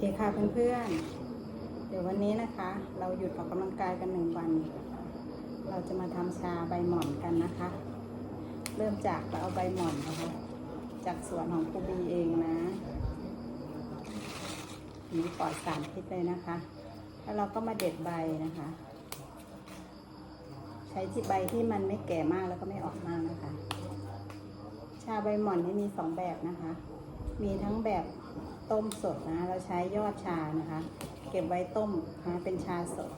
ดีค่ะเพื่อนๆ เดี๋ยววันนี้นะคะ เราหยุดออกกำลังกายกันหนึ่งวัน เราจะมาทำชาใบหม่อนกันนะคะ เริ่มจากเราเอาใบหม่อนนะคะ จากสวนของครูบีเองนะนี่ปลอดสารพิษเลยนะคะ แล้วเราก็มาเด็ดใบนะคะ ใช้ที่ใบที่มันไม่แก่มากแล้วก็ไม่ออกมากนะคะ ชาใบหม่อนนี่มีสองแบบนะคะ มีทั้งแบบ ต้มสดนะเราใช้ยอดชานะคะ เก็บไว้ต้มนะเป็นชาสด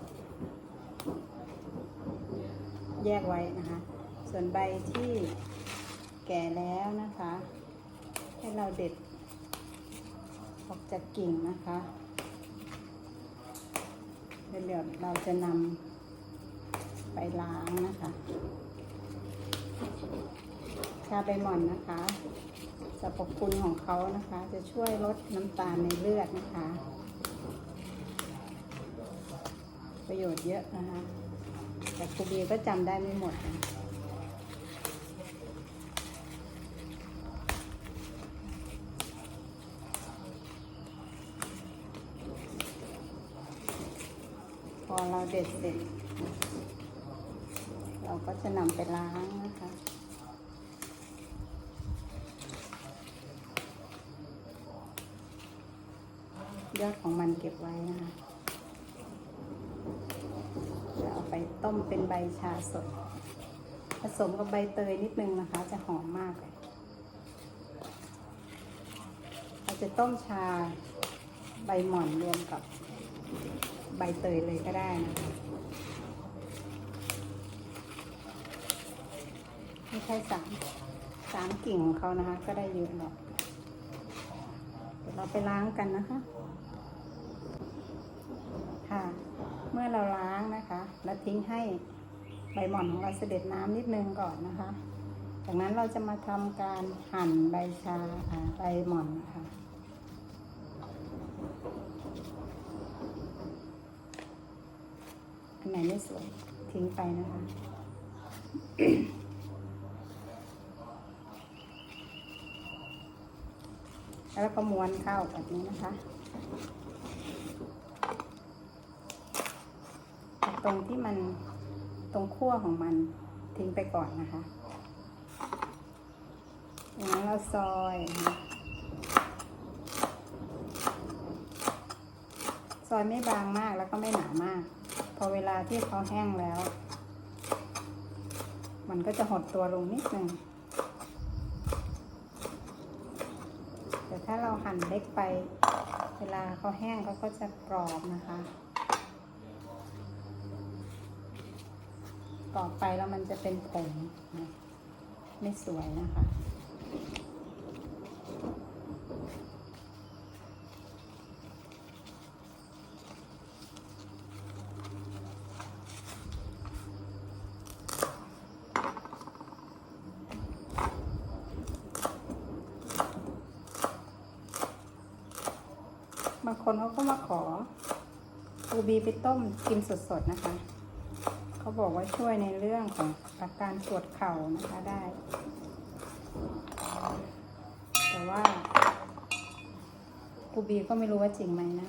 แยกไว้นะคะ ส่วนใบที่แก่แล้วนะคะ ให้เราเด็ดออกจากกิ่งนะคะเดี๋ยวเราจะนำไปล้างนะคะ ชาใบหม่อนนะคะสรรพคุณของเขานะคะ จะช่วยลดน้ำตาลในเลือดนะคะ ประโยชน์เยอะนะคะ แต่ครูบีก็จำได้ไม่หมดนะพอเราเด็ดเสร็จ เราก็จะนำไปล้างนะคะ ยอดของมัน เก็บไว้นะคะจะเอาไปต้มเป็นใบชาสด ผสมกับใบเตยนิดนึงนะคะ จะหอมมากเลยเราจะต้มชาใบหม่อนรวมกับใบเตยเลยก็ได้นะคะไม่ใช่สามสามกิ่งของเขานะคะ ก็ได้เยอะหรอกเดี๋ยวเราไปล้างกันนะคะ ค่ะ เมื่อเราล้างนะคะ แล้วทิ้งให้ใบหม่อนของเราเสด็จน้ำนิดนึงก่อนนะคะ จากนั้นเราจะมาทำการหั่นใบชาอ่าใบหม่อนนะคะอันไหนไม่สวยทิ้งไปนะคะแล้วก็ม้วนเข้าแบบนี้นะคะ ตรงที่มันตรงขั้วของมันทิ้งไปก่อนนะคะอย่างนั้นเราซอยนะคะซอยไม่บางมากแล้วก็ไม่หนามาก พอเวลาที่เขาแห้งแล้ว มันก็จะหดตัวลงนิดนึงแต่ถ้าเราหั่นเล็กไป เวลาเขาแห้งเขาก็จะกรอบนะคะ กรอไปแล้วมันจะเป็นผงไม่สวยนะคะบางคนเขาก็มาขออูบีไปต้มกินสดๆนะคะ เขาบอกว่าช่วยในเรื่องของอาการปวดเข่านะคะได้ แต่ว่าอูบีก็ไม่รู้ว่าจริงไหมนะ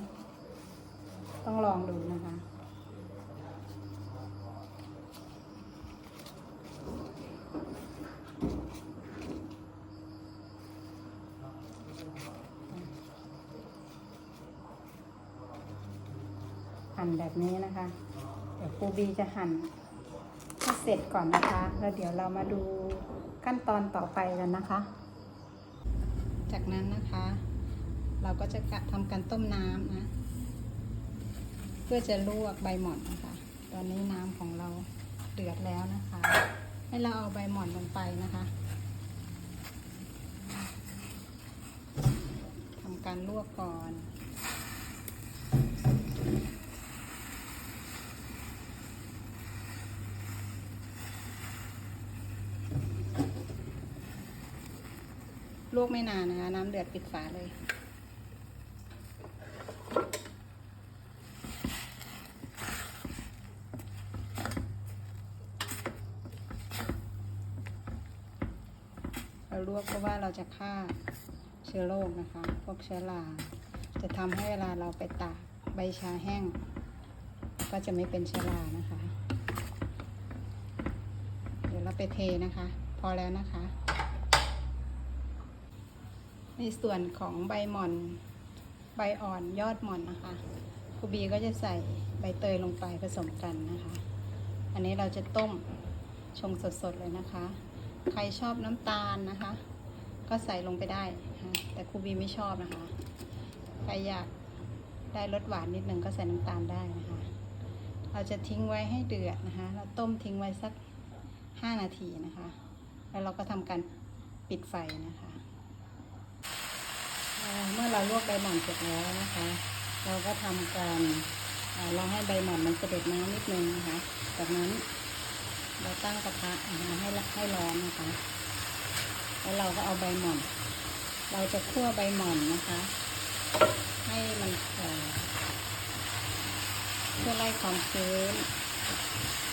ต้องลองดูนะคะหั่นแบบนี้นะคะ เดี๋ยวครูบีจะหั่นให้เสร็จก่อนนะคะ แล้วเดี๋ยวเรามาดูขั้นตอนต่อไปกันนะคะ จากนั้นนะคะ เราก็จะทำการต้มน้ำนะ เพื่อจะลวกใบหม่อนนะคะ ตอนนี้น้ำของเราเดือดแล้วนะคะ ให้เราเอาใบหม่อนลงไปนะคะทำการลวกก่อน ลวกไม่นานนะคะ น้ำเดือดปิดฝาเลย เราลวกเพราะว่าเราจะฆ่าเชื้อโรคนะคะ พวกเชื้อราจะทำให้เวลาเราไปตากใบชาแห้ง ก็จะไม่เป็นเชื้อรานะคะ เดี๋ยวเราไปเทนะคะ พอแล้วนะคะ ในส่วนของใบหม่อน ใบอ่อนยอดหม่อนนะคะครูบีก็จะใส่ใบเตยลงไปผสมกันนะคะ อันนี้เราจะต้มชงสดๆเลยนะคะ ใครชอบน้ำตาลนะคะ ก็ใส่ลงไปได้ะแต่ครูบีไม่ชอบนะคะ ใครอยากได้รสหวานนิดนึงก็ใส่น้ำตาลได้นะคะ เราจะทิ้งไว้ให้เดือดนะคะ เราต้มทิ้งไว้สัก 5 นาทีนะคะ แล้วเราก็ทำการปิดไฟนะคะ เมื่อเราลวกใบหม่อนเสร็จแล้วนะคะ เราก็ทำการเราให้ใบหม่อนมันเสด็จน้ำนิดนึงนะคะ จากนั้นเราตั้งกระทะนะคะให้ให้ร้อนนะคะ แล้วเราก็เอาใบหม่อน เราจะคั่วใบหม่อนนะคะ ให้มันเอ่อเพื่อไล่ความชื้น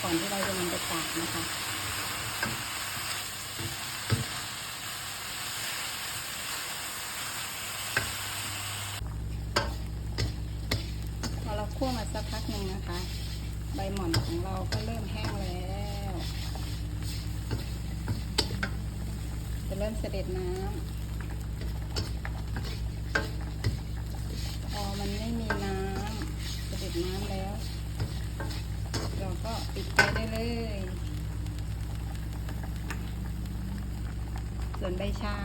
ก่อนที่เราจะนำไปตากนะคะ พอเรา คั่วมาสักพักหนึ่งนะคะ ใบหม่อนของเราก็เริ่มแห้งแล้ว จะเริ่มเสด็จน้ำพอมันไม่มีน้ำเสด็จน้ำแล้ว เราก็ปิดไฟได้เลย ส่วนใบชา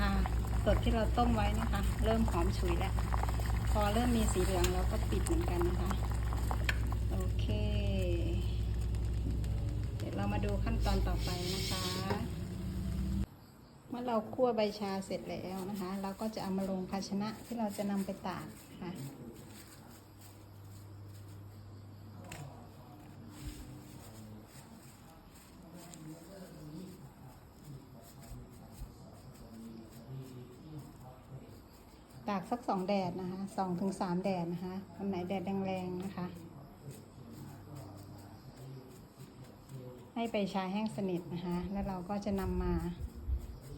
สดที่เราต้มไว้นะคะ เริ่มหอมฉุยแล้ว พอเริ่มมีสีเหลืองเราก็ปิดเหมือนกันนะคะ โอเค เดูขั้นตอนต่อไปนะคะ เมื่อเราคั่วใบชาเสร็จแล้วนะคะ เราก็จะเอามาลงภาชนะที่เราจะนำไปตากค่ะตากสักสองแดดนะคะสองถึงสามแดดนะคะวันไหนแดดแรงๆนะคะ ให้ไปชาแห้งสนิทนะคะ แล้วเราก็จะนำมา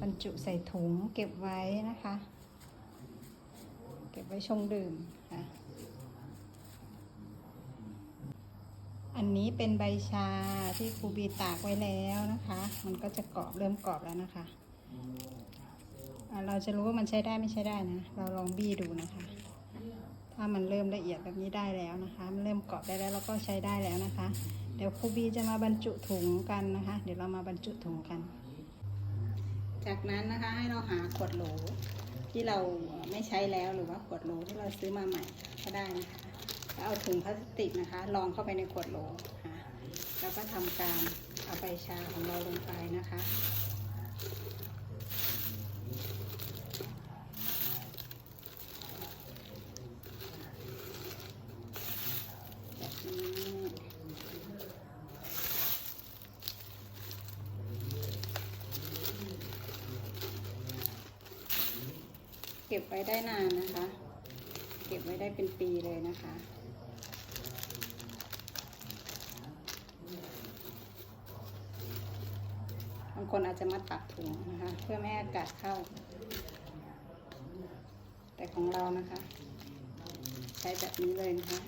บรรจุใส่ถุงเก็บไว้นะคะ เก็บไว้ชงดื่มค่ะ อันนี้เป็นใบชาที่ครูบีตากไว้แล้วนะคะ มันก็จะกรอบเริ่มกรอบแล้วนะคะ เราจะรู้ว่ามันใช้ได้ไม่ใช้ได้นะ เราลองบี้ดูนะคะ ถ้ามันเริ่มละเอียดแบบนี้ได้แล้วนะคะ มันเริ่มเกาะได้แล้วแล้วก็ใช้ได้แล้วนะคะ เดี๋ยวครูบีจะมาบรรจุถุงกันนะคะ เดี๋ยวเรามาบรรจุถุงกัน จากนั้นนะคะให้เราหาขวดโหลที่เราไม่ใช้แล้วหรือว่าขวดโหลที่เราซื้อมาใหม่ก็ได้นะคะแล้วเอาถุงพลาสติกนะคะรองเข้าไปในขวดโหลค่ะแล้วก็ทำการเอาใบชาของเราลงไปนะคะ แบบนี้ เก็บไว้ได้นานนะคะ เก็บไว้ได้เป็นปีเลยนะคะ บางคนอาจจะมาตัดถุงนะคะ เพื่อไม่ให้อากาศเข้า แต่ของเรานะคะ ใช้แบบนี้เลยนะคะ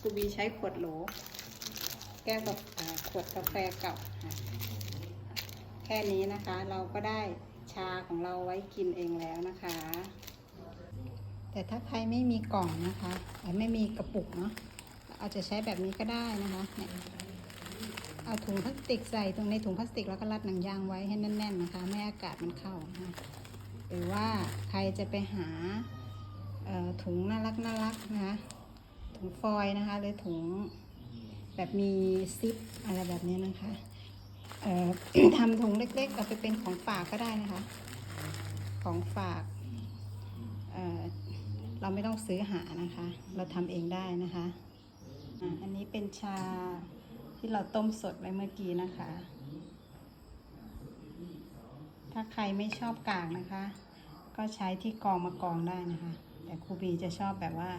กูบีใช้ขวดโหล แก้วกับอ่าขวดกาแฟเก่าค่ะแค่นี้นะคะเราก็ได้ชาของเราไว้กินเองแล้วนะคะ แต่ถ้าใครไม่มีกล่องนะคะไม่มีกระปุกเนาะอาจจะใช้แบบนี้ก็ได้นะคะเนี่ยเอาถุงพลาสติกใส่ตรงในถุงพลาสติกแล้วก็รัดหนังยางไว้ให้แน่น ๆ นะคะ ไม่อากาศมันเข้านะะหรือว่าใครจะไปหาถุงน่ารักน่ารักนะคะถุงฟอยนะคะหรือถุงแบบมีซิปอะไรแบบนี้นะคะเอ่อทำถุงเล็กๆเอาไปเป็นของฝากก็ได้นะคะ ของฝาก เราไม่ต้องซื้อหานะคะ เราทำเองได้นะคะอะอันนี้เป็นชาที่เราต้มสดไว้เมื่อกี้นะคะ ถ้าใครไม่ชอบกากนะคะ ก็ใช้ที่กองมากองได้นะคะ แต่ครูบีจะชอบแบบว่า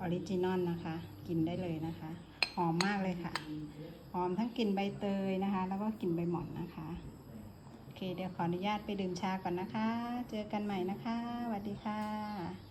ออริจินอลนะคะ กินได้เลยนะคะ หอมมากเลยค่ะ หอมทั้งกลิ่นใบเตยนะคะ แล้วก็กลิ่นใบหม่อนนะคะโอเค เดี๋ยวขออนุญาตไปดื่มชาก่อนนะคะ เจอกันใหม่นะคะสวัสดีค่ะ